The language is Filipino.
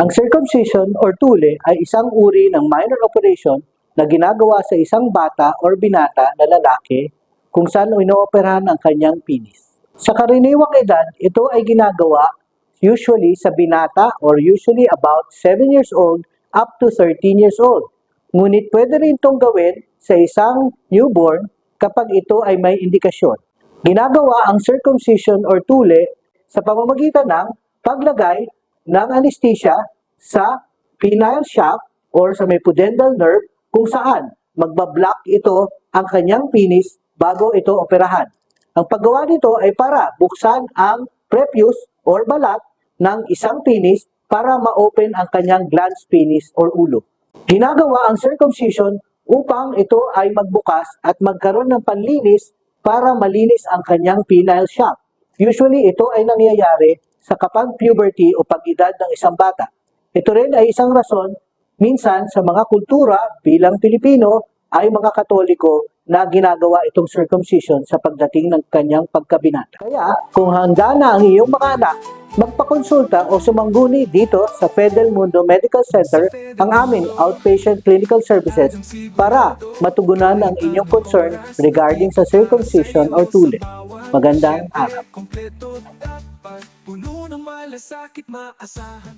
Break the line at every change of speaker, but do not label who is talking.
Ang circumcision or tule ay isang uri ng minor operation na ginagawa sa isang bata or binata na lalaki kung saan inooperahan ang kanyang penis. Sa karaniwang edad, ito ay ginagawa usually sa binata or usually about 7 years old up to 13 years old. Ngunit pwede rin itong gawin sa isang newborn kapag ito ay may indikasyon. Ginagawa ang circumcision or tule sa pamamagitan ng paglagay ng anesthesia sa penile shaft or sa may pudendal nerve kung saan magbablock ito ang kanyang penis bago ito operahan. Ang paggawa nito ay para buksan ang prepuce or balat ng isang penis para ma-open ang kanyang glans penis or ulo. Ginagawa ang circumcision upang ito ay magbukas at magkaroon ng panlinis para malinis ang kanyang penile shaft. Usually, ito ay nangyayari sa kapag puberty o pag-edad ng isang bata. Ito rin ay isang rason minsan sa mga kultura bilang Pilipino ay mga Katoliko na ginagawa itong circumcision sa pagdating ng kanyang pagkabinata. Kaya kung handa na ang iyong mga anak, magpakonsulta o sumangguni dito sa Fidel Mundo Medical Center ang aming outpatient clinical services para matugunan ang inyong concern regarding sa circumcision or tule. Magandang araw.
Kompleto dapat Puno ng malasakit maasahan